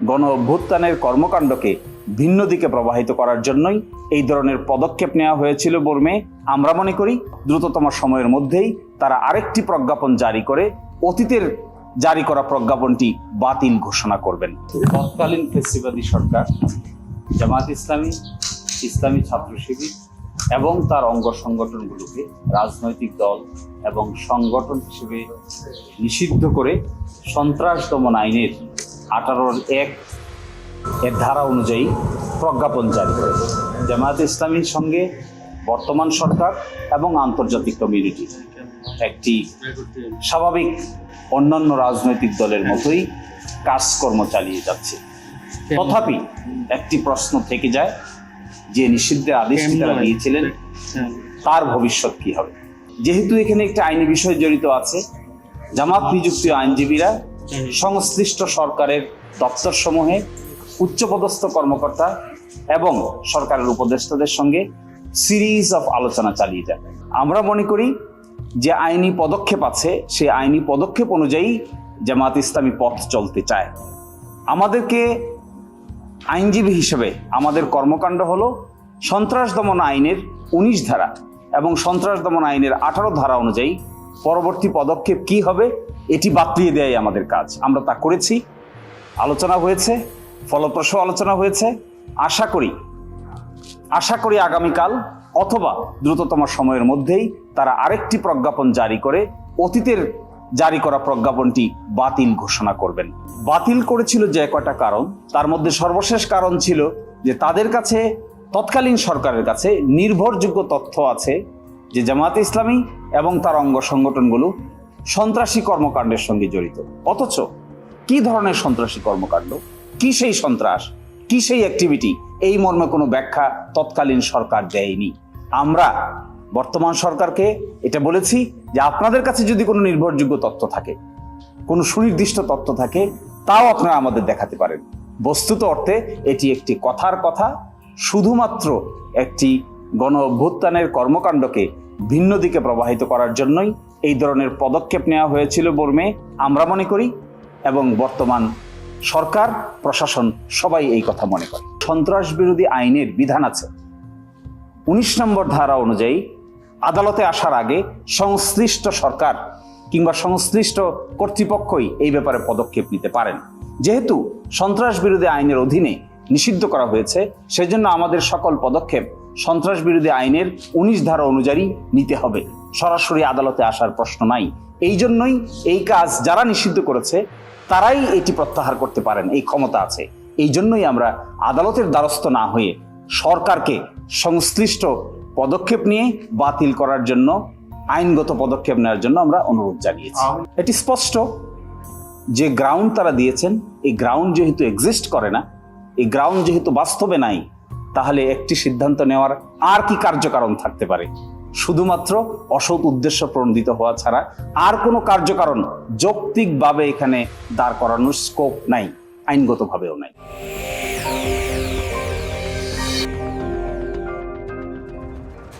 গণ অভ্যুত্থানের কর্মকাণ্ডকে ভিন্ন দিকে প্রবাহিত করার জন্যই এই ধরনের পদক্ষেপ নেওয়া হয়েছিল বর্মে। আমরা মনে করি দ্রুততম সময়ের মধ্যেই তারা আরেকটি প্রজ্ঞাপন জারি করে, অতীতের জারি করা প্রজ্ঞাপনটি বাতিল ঘোষণা করবেন। তৎকালীন ফেসিবাদী সরকার জামাত ইসলামী ইসলামী ছাত্র শিবির এবং তার অঙ্গ সংগঠনগুলোকে রাজনৈতিক দল এবং সংগঠন হিসেবে নিষিদ্ধ করে সন্ত্রাস দমন আইনের আঠারোর এক এর ধারা অনুযায়ী প্রজ্ঞাপন জারি করে জামায়াত ইসলামীর সঙ্গে বর্তমান সরকার এবং আন্তর্জাতিক কমিউনিটি একটি স্বাভাবিক অন্যান্য রাজনৈতিক দলের মতোই কাজকর্ম চালিয়ে যাচ্ছে। তথাপি একটি প্রশ্ন থেকে যায় যে নিষিদ্ধের আদেশ তারা দিয়েছিলেন? তার ভবিষ্যৎ কি হবে? যেহেতু এখানে একটি আইনি বিষয় জড়িত আছে জামাত নিযুক্ত আইনজীবীরা সংশ্লিষ্ট সরকারের দপ্তর সমূহে উচ্চপদস্থ কর্মকর্তা এবং সরকারের উপদেষ্টাদের সঙ্গে সিরিজ অফ আলোচনা চালিয়ে যায় আমরা মনে করি যে আইনি পদক্ষেপ আছে, সেই আইনি পদক্ষেপ অনুযায়ী জামাত ইসলামী পথ চলতে চায়। আমাদেরকে আইনজীবী হিসেবে আমাদের কর্মকাণ্ড হলো সন্ত্রাস দমন আইনের উনিশ ধারা এবং সন্ত্রাস দমন আইনের আঠারো ধারা অনুযায়ী পরবর্তী পদক্ষেপ কি হবে, এটি বাতলিয়ে দেয় আমাদের কাজ। আমরা তা করেছি, আলোচনা হয়েছে, ফলপ্রসূ আলোচনা হয়েছে। আশা করি আশা করি আগামীকাল অথবা দ্রুততম সময়ের মধ্যেই তারা আরেকটি প্রজ্ঞাপন জারি করে, অতীতের জারি করা প্রজ্ঞাপনটি বাতিল ঘোষণা করবেন। বাতিল করেছিল যে কয়টা কারণ, তার মধ্যে সর্বশেষ কারণ ছিল যে তাদের কাছে তৎকালীন সরকারের কাছে নির্ভরযোগ্য তথ্য আছে যে জামায়াতে ইসলামী এবং তার অঙ্গ সংগঠনগুলো সন্ত্রাসী কর্মকাণ্ডের সঙ্গে জড়িত। অথচ কি ধরনের সন্ত্রাসী কর্মকাণ্ড? কি সেই সন্ত্রাস? কি সেই অ্যাক্টিভিটি এই মর্মে কোনো ব্যাখ্যা তৎকালীন সরকার দেয়নি। আমরা, বর্তমান সরকারকে এটা বলেছি যে আপনাদের কাছে যদি কোনো নির্ভরযোগ্য তথ্য থাকে, কোনো সুনির্দিষ্ট তথ্য থাকে, তাও আপনারা আমাদের দেখাতে পারেন। বস্তুত অর্থে এটি একটি কথার কথা, শুধুমাত্র একটি গণ অভ্যুত্থানের কর্মকাণ্ডকে ভিন্ন দিকে প্রবাহিত করার জন্যই এই ধরনের পদক্ষেপ নেওয়া হয়েছিল বর্মে, আমরা মনে করি, এবং বর্তমান সরকার, প্রশাসন সবাই এই কথা মনে করে। সন্ত্রাস বিরোধী আইনের বিধান আছে। উনিশ নম্বর ধারা অনুযায়ী, আদালতে আসার আগে সংশ্লিষ্ট সরকার কিংবা সংশ্লিষ্ট কর্তৃপক্ষই এই ব্যাপারে পদক্ষেপ নিতে পারেন। যেহেতু সন্ত্রাস বিরোধী আইনের অধীনে নিষিদ্ধ করা হয়েছে, সেজন্য আমাদের সকল পদক্ষেপ সন্ত্রাস বিরোধী আইনের উনিশ ধারা অনুযায়ী নিতে হবে। সরাসরি আদালতে আসার প্রশ্ন নাই। এই জন্যই এই কাজ যারা নিষিদ্ধ করেছে তারাই এটি প্রত্যাহার করতে পারেন। এই ক্ষমতা আছে। এই জন্যই আমরা আদালতের দ্বারস্থ না হয়ে সরকারকে সংশ্লিষ্ট পদক্ষেপ নিয়ে বাতিল করার জন্য আইনগত পদক্ষেপ নেওয়ার জন্য আমরা অনুরোধ জানিয়েছি। এটি স্পষ্ট যে গ্রাউন্ড তারা দিয়েছেন এই গ্রাউন্ড যেহেতু এক্সিস্ট করে না এই গ্রাউন্ড যেহেতু বাস্তবে নাই তাহলে একটি সিদ্ধান্ত নেওয়ার আর কি কার্যকারণ থাকতে পারে? শুধুমাত্র অসৎ উদ্দেশ্য প্রণোদিত হওয়া ছাড়া আর কোনো কার্যকারণ যৌক্তিকভাবে এখানে দাঁড় করানোর স্কোপ নাই, আইনগতভাবেও নাই।